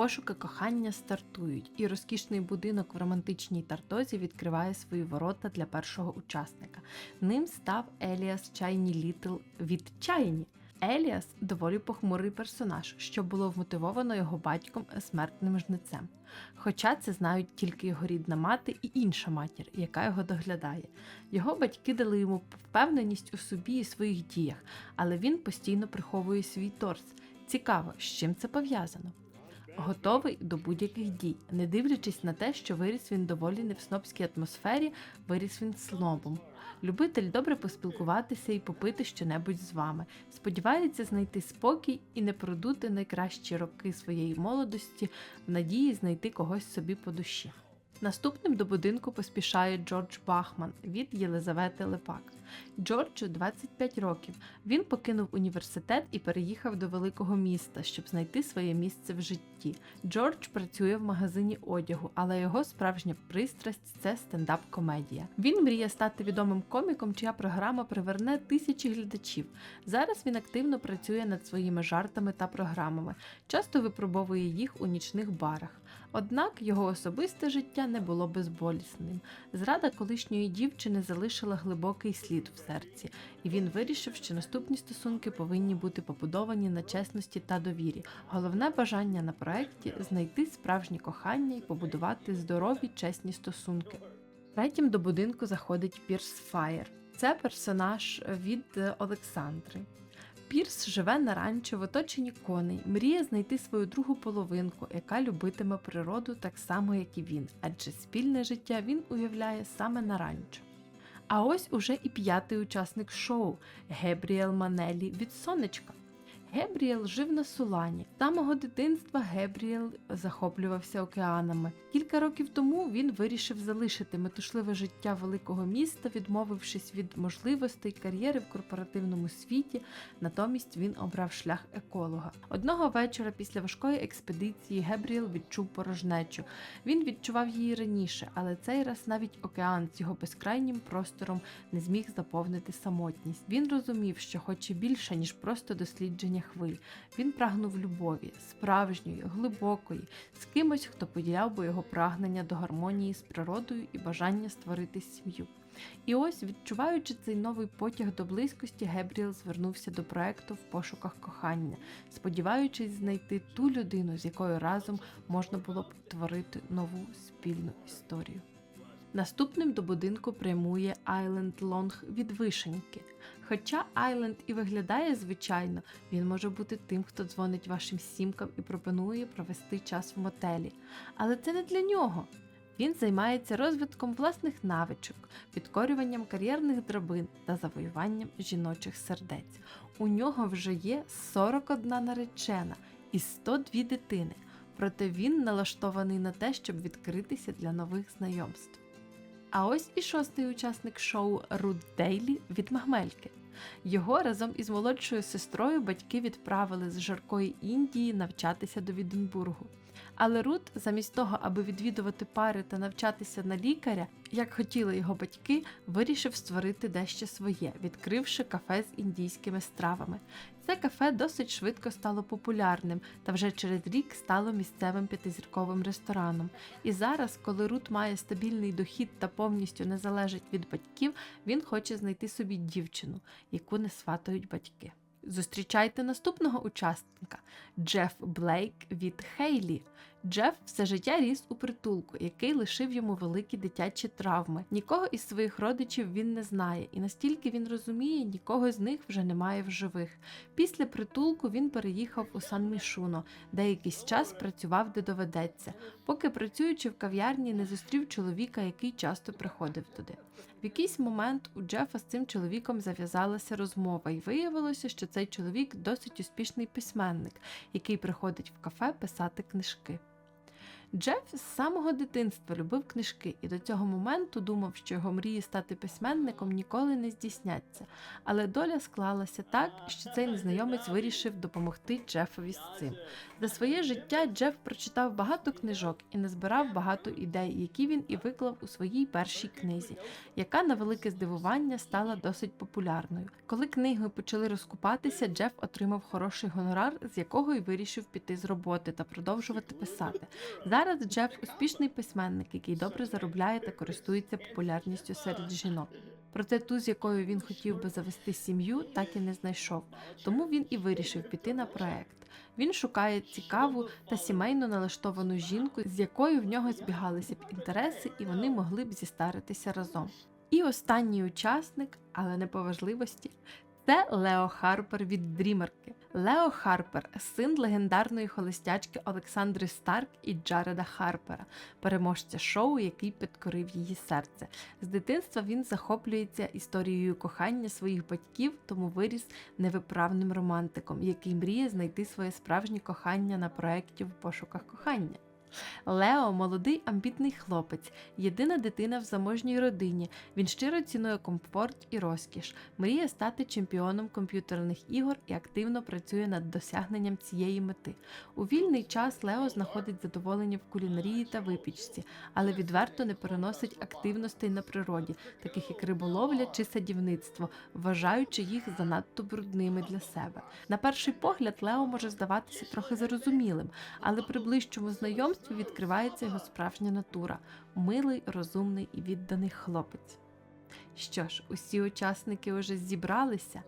Пошуки кохання стартують, і розкішний будинок в романтичній тартозі відкриває свої ворота для першого учасника. Ним став Еліас Чайні Літл від Чайні. Еліас доволі похмурий персонаж, що було вмотивовано його батьком смертним жнецем. Хоча це знають тільки його рідна мати і інша матір, яка його доглядає. Його батьки дали йому впевненість у собі і своїх діях, але він постійно приховує свій торс. Цікаво, з чим це пов'язано. Готовий до будь-яких дій, не дивлячись на те, що виріс він доволі не в снобській атмосфері, виріс він снобом. Любитель добре поспілкуватися і попити щонебудь з вами. Сподівається знайти спокій і не продути найкращі роки своєї молодості в надії знайти когось собі по душі. Наступним до будинку поспішає Джордж Бахман від Єлизавети Лепак. Джорджу 25 років. Він покинув університет і переїхав до великого міста, щоб знайти своє місце в житті. Джордж працює в магазині одягу, але його справжня пристрасть це стендап-комедія. Він мріє стати відомим коміком, чия програма приверне тисячі глядачів. Зараз він активно працює над своїми жартами та програмами, часто випробовує їх у нічних барах. Однак його особисте життя не було безболісним. Зрада колишньої дівчини залишила глибокий слід в серці, і він вирішив, що наступні стосунки повинні бути побудовані на чесності та довірі. Головне бажання на проєкті знайти справжнє кохання і побудувати здорові, чесні стосунки. Третім до будинку заходить Пірс Фаєр. Це персонаж від Олександри. Пірс живе на ранчо в оточенні коней, мріє знайти свою другу половинку, яка любитиме природу так само, як і він, адже спільне життя він уявляє саме на ранчо. А ось уже і п'ятий учасник шоу Гебріел Манелі від Сонечка. Гебріел жив на Сулані. З самого дитинства Гебріел захоплювався океанами. Кілька років тому він вирішив залишити метушливе життя великого міста, відмовившись від можливостей кар'єри в корпоративному світі. Натомість він обрав шлях еколога. Одного вечора після важкої експедиції Гебріел відчув порожнечу. Він відчував її раніше, але цей раз навіть океан з його безкрайнім простором не зміг заповнити самотність. Він розумів, що хоче більше, ніж просто дослідження хвиль. Він прагнув любові, справжньої, глибокої, з кимось, хто поділяв би його прагнення до гармонії з природою і бажання створити сім'ю. І ось, відчуваючи цей новий потяг до близькості, Гебріел звернувся до проекту в пошуках кохання, сподіваючись знайти ту людину, з якою разом можна було б творити нову спільну історію. Наступним до будинку прямує Айленд Лонг від Вишеньки. Хоча Айленд і виглядає звичайно, він може бути тим, хто дзвонить вашим сімкам і пропонує провести час в мотелі. Але це не для нього. Він займається розвитком власних навичок, підкорюванням кар'єрних драбин та завоюванням жіночих сердець. У нього вже є 41 наречена і 102 дитини, проте він налаштований на те, щоб відкритися для нових знайомств. А ось і шостий учасник шоу Рут Дейлі від Магмельки. Його разом із молодшою сестрою батьки відправили з жаркої Індії навчатися до Віденбургу. Але Рут, замість того, аби відвідувати пари та навчатися на лікаря, як хотіли його батьки, вирішив створити дещо своє, відкривши кафе з індійськими стравами. Це кафе досить швидко стало популярним та вже через рік стало місцевим п'ятизірковим рестораном. І зараз, коли Рут має стабільний дохід та повністю не залежить від батьків, він хоче знайти собі дівчину, яку не сватають батьки. Зустрічайте наступного учасника Джеф Блейк від Хейлі. Джеф все життя ріс у притулку, який лишив йому великі дитячі травми. Нікого із своїх родичів він не знає, і настільки він розуміє, нікого з них вже немає в живих. Після притулку він переїхав у Сан-Мішуно, де якийсь час працював, де доведеться, поки працюючи в кав'ярні, не зустрів чоловіка, який часто приходив туди. В якийсь момент у Джефа з цим чоловіком зав'язалася розмова, і виявилося, що цей чоловік досить успішний письменник, який приходить в кафе писати книжки. Джеф з самого дитинства любив книжки і до цього моменту думав, що його мрії стати письменником ніколи не здійсняться. Але доля склалася так, що цей незнайомець вирішив допомогти Джефові з цим. За своє життя Джеф прочитав багато книжок і назбирав багато ідей, які він і виклав у своїй першій книзі, яка на велике здивування стала досить популярною. Коли книги почали розкупатися, Джеф отримав хороший гонорар, з якого й вирішив піти з роботи та продовжувати писати. Зараз Джеф успішний письменник, який добре заробляє та користується популярністю серед жінок. Проте ту, з якою він хотів би завести сім'ю, так і не знайшов. Тому він і вирішив піти на проект. Він шукає цікаву та сімейно налаштовану жінку, з якою в нього збігалися б інтереси, і вони могли б зістаритися разом. І останній учасник, але не по важливості, це Лео Харпер від Дрімерки. Лео Харпер син легендарної холостячки Олександри Старк і Джареда Харпера, переможця шоу, який підкорив її серце. З дитинства він захоплюється історією кохання своїх батьків, тому виріс невиправним романтиком, який мріє знайти своє справжнє кохання на проєкті в пошуках кохання. Лео молодий амбітний хлопець, єдина дитина в заможній родині. Він щиро цінує комфорт і розкіш, мріє стати чемпіоном комп'ютерних ігор і активно працює над досягненням цієї мети. У вільний час Лео знаходить задоволення в кулінарії та випічці, але відверто не переносить активностей на природі, таких як риболовля чи садівництво, вважаючи їх занадто брудними для себе. На перший погляд, Лео може здаватися трохи зарозумілим, але при ближчому знайомстві відкривається його справжня натура милий, розумний і відданий хлопець. Що ж, усі учасники вже зібралися,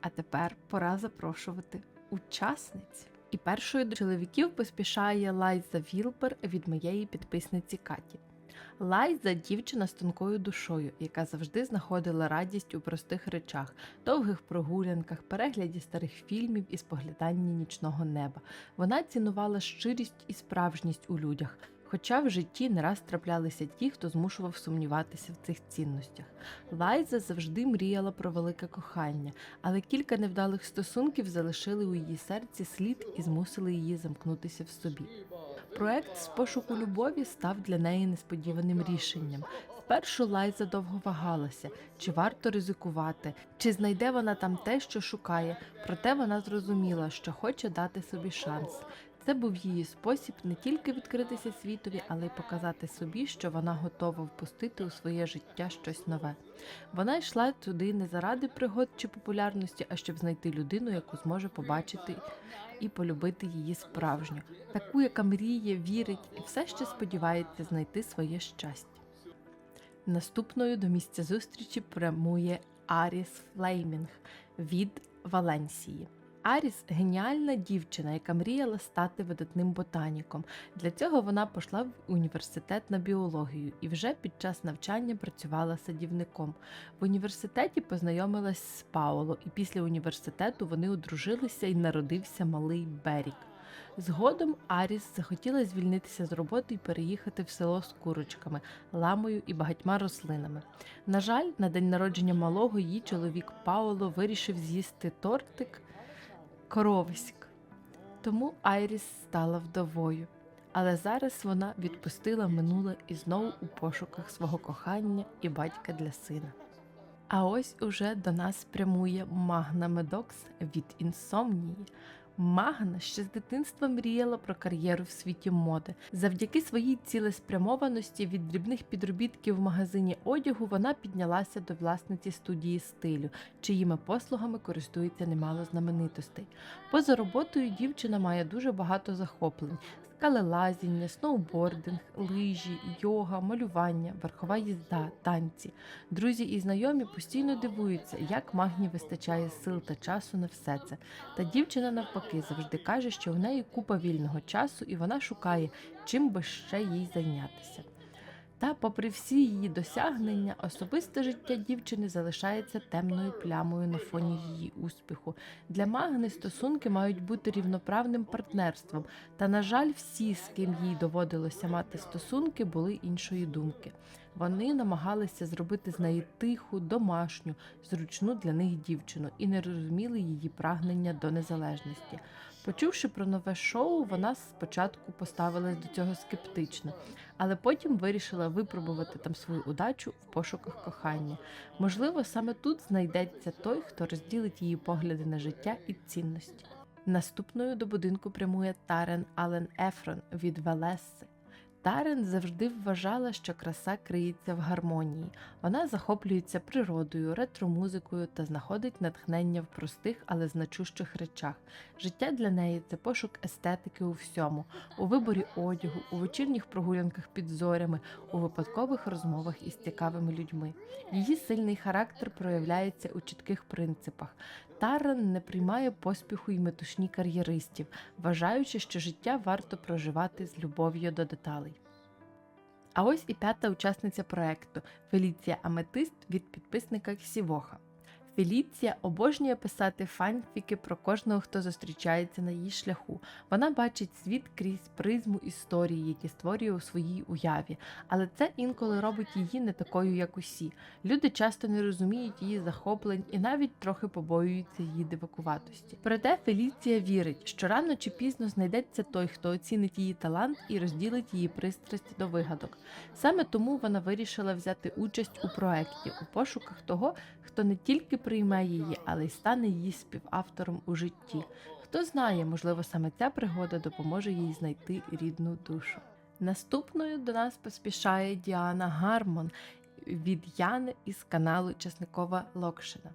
а тепер пора запрошувати учасниць. І першою до чоловіків поспішає Лайза Вілпер від моєї підписниці Каті. Лайза дівчина з тонкою душою, яка завжди знаходила радість у простих речах, довгих прогулянках, перегляді старих фільмів і спогляданні нічного неба. Вона цінувала щирість і справжність у людях. Хоча в житті не раз траплялися ті, хто змушував сумніватися в цих цінностях. Лайза завжди мріяла про велике кохання, але кілька невдалих стосунків залишили у її серці слід і змусили її замкнутися в собі. Проект з пошуку любові став для неї несподіваним рішенням. Спершу Лайза довго вагалася, чи варто ризикувати, чи знайде вона там те, що шукає. Проте вона зрозуміла, що хоче дати собі шанс. Це був її спосіб не тільки відкритися світові, але й показати собі, що вона готова впустити у своє життя щось нове. Вона йшла туди не заради пригод чи популярності, а щоб знайти людину, яку зможе побачити і полюбити її справжню, таку, яка мріє, вірить і все ще сподівається знайти своє щастя. Наступною до місця зустрічі прямує Аріс Флеймінг від Валенсії. Аріс геніальна дівчина, яка мріяла стати видатним ботаніком. Для цього вона пішла в університет на біологію і вже під час навчання працювала садівником. В університеті познайомилась з Пауло, і після університету вони одружилися і народився малий Берік. Згодом Аріс захотіла звільнитися з роботи і переїхати в село з курочками, ламою і багатьма рослинами. На жаль, на день народження малого її чоловік Пауло вирішив з'їсти тортик коровиськ. Тому Айріс стала вдовою. Але зараз вона відпустила минуле і знову у пошуках свого кохання і батька для сина. А ось уже до нас прямує Магна Медокс від інсомнії. Магна ще з дитинства мріяла про кар'єру в світі моди. Завдяки своїй цілеспрямованості від дрібних підробітків в магазині одягу вона піднялася до власниці студії стилю, чиїми послугами користується немало знаменитостей. Поза роботою дівчина має дуже багато захоплень: скалелазіння, сноубординг, лижі, йога, малювання, верхова їзда, танці. Друзі і знайомі постійно дивуються, як магні вистачає сил та часу на все це. Та дівчина навпаки завжди каже, що в неї купа вільного часу, і вона шукає, чим би ще їй зайнятися. Та, попри всі її досягнення, особисте життя дівчини залишається темною плямою на фоні її успіху. Для Магни стосунки мають бути рівноправним партнерством. Та, на жаль, всі, з ким їй доводилося мати стосунки, були іншої думки. Вони намагалися зробити з неї тиху, домашню, зручну для них дівчину і не розуміли її прагнення до незалежності. Почувши про нове шоу, вона спочатку поставилась до цього скептично, але потім вирішила випробувати там свою удачу в пошуках кохання. Можливо, саме тут знайдеться той, хто розділить її погляди на життя і цінності. Наступною до будинку прямує Тарен Ален Ефрон від Валесси. Тарен завжди вважала, що краса криється в гармонії. Вона захоплюється природою, ретро-музикою та знаходить натхнення в простих, але значущих речах. Життя для неї це пошук естетики у всьому, у виборі одягу, у вечірніх прогулянках під зорями, у випадкових розмовах із цікавими людьми. Її сильний характер проявляється у чітких принципах. Тарен не приймає поспіху й метушні кар'єристів, вважаючи, що життя варто проживати з любов'ю до деталей. А ось і п'ята учасниця проекту Феліція Аметист від підписника Ксівоха. Феліція обожнює писати фанфіки про кожного, хто зустрічається на її шляху. Вона бачить світ крізь призму історії, які створює у своїй уяві, але це інколи робить її не такою, як усі. Люди часто не розуміють її захоплень і навіть трохи побоюються її дивакуватості. Проте Феліція вірить, що рано чи пізно знайдеться той, хто оцінить її талант і розділить її пристрасті до вигадок. Саме тому вона вирішила взяти участь у проекті у пошуках того, хто не тільки прийме її, але й стане її співавтором у житті. Хто знає, можливо, саме ця пригода допоможе їй знайти рідну душу. Наступною до нас поспішає Діана Гармон від Яни із каналу Часникова Локшина.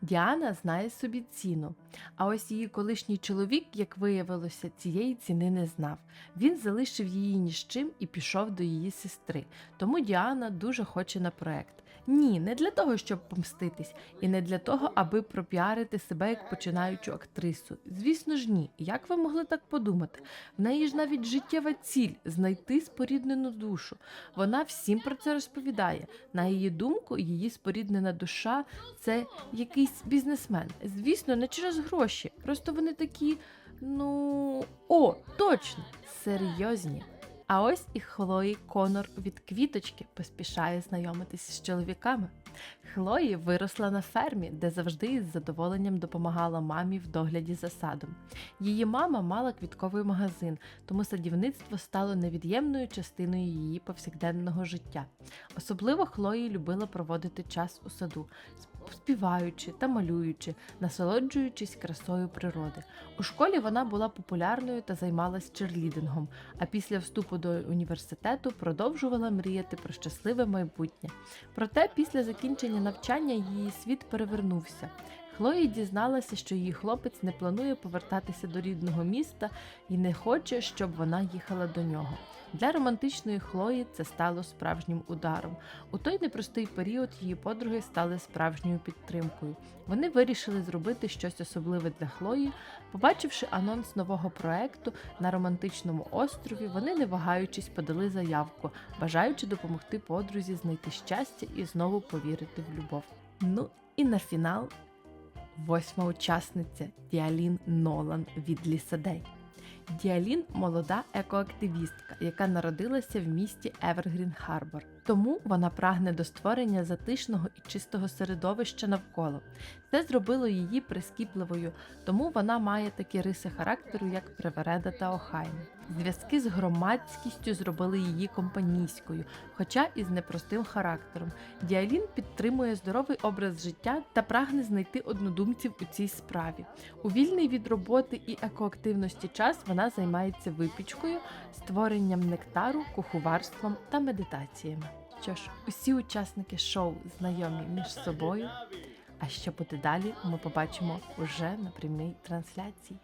Діана знає собі ціну, а ось її колишній чоловік, як виявилося, цієї ціни не знав. Він залишив її ні з чим і пішов до її сестри. Тому Діана дуже хоче на проект. Ні, не для того, щоб помститись, і не для того, аби пропіарити себе як починаючу актрису. Звісно ж, ні. Як ви могли так подумати? В неї ж навіть життєва ціль знайти споріднену душу. Вона всім про це розповідає. На її думку, її споріднена душа це якийсь бізнесмен. Звісно, не через гроші. Просто вони такі, ну о, точно, серйозні. А ось і Хлої Конор від квіточки поспішає знайомитись з чоловіками. Хлої виросла на фермі, де завжди із задоволенням допомагала мамі в догляді за садом. Її мама мала квітковий магазин, тому садівництво стало невід'ємною частиною її повсякденного життя. Особливо Хлої любила проводити час у саду, співаючи та малюючи, насолоджуючись красою природи. У школі вона була популярною та займалась черлідингом, а після вступу до університету продовжувала мріяти про щасливе майбутнє. Проте після закінчення навчання її світ перевернувся. Хлої дізналася, що її хлопець не планує повертатися до рідного міста і не хоче, щоб вона їхала до нього. Для романтичної Хлої це стало справжнім ударом. У той непростий період її подруги стали справжньою підтримкою. Вони вирішили зробити щось особливе для Хлої. Побачивши анонс нового проекту на романтичному острові, вони, не вагаючись, подали заявку, бажаючи допомогти подрузі знайти щастя і знову повірити в любов. Ну і на фінал восьма учасниця Діалін Нолан від Лісадей. Діалін молода екоактивістка, яка народилася в місті Евергрін Харбор. Тому вона прагне до створення затишного і чистого середовища навколо. Це зробило її прискіпливою, тому вона має такі риси характеру, як привереда та охайна. Зв'язки з громадськістю зробили її компанійською, хоча і з непростим характером. Діалін підтримує здоровий образ життя та прагне знайти однодумців у цій справі. У вільний від роботи і екоактивності час вона займається випічкою, створенням нектару, куховарством та медитаціями. Що ж, усі учасники шоу знайомі між собою. А що буде далі, ми побачимо уже на прямій трансляції.